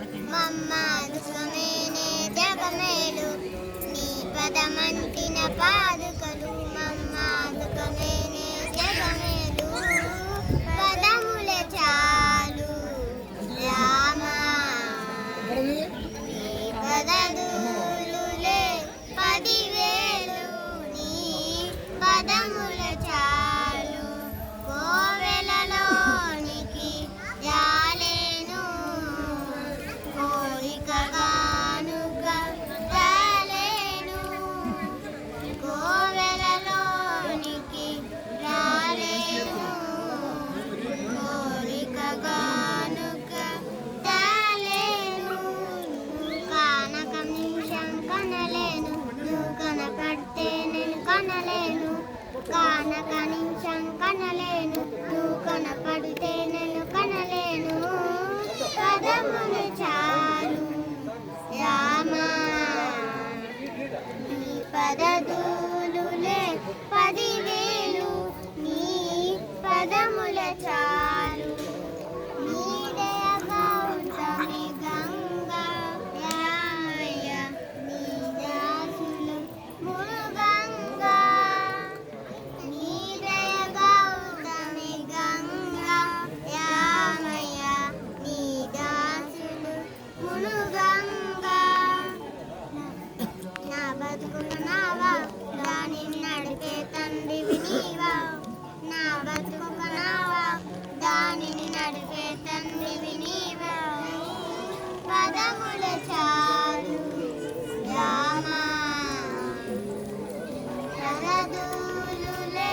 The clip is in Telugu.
అందరికి నీ పదమంటిన పాదుకలు మమ్మాదుకమేనే జగమేలు పదముల చాలు రామా పదదులులే పదివేలు నీ పదము పదములు చాలు. రామా పదదు నా బతుకును దానిని నడిపే తండ్రివి నీవా నా బతుకు దానిని నడిపే తండ్రివి నీవా పదముల చాలు. రామా పదదులులే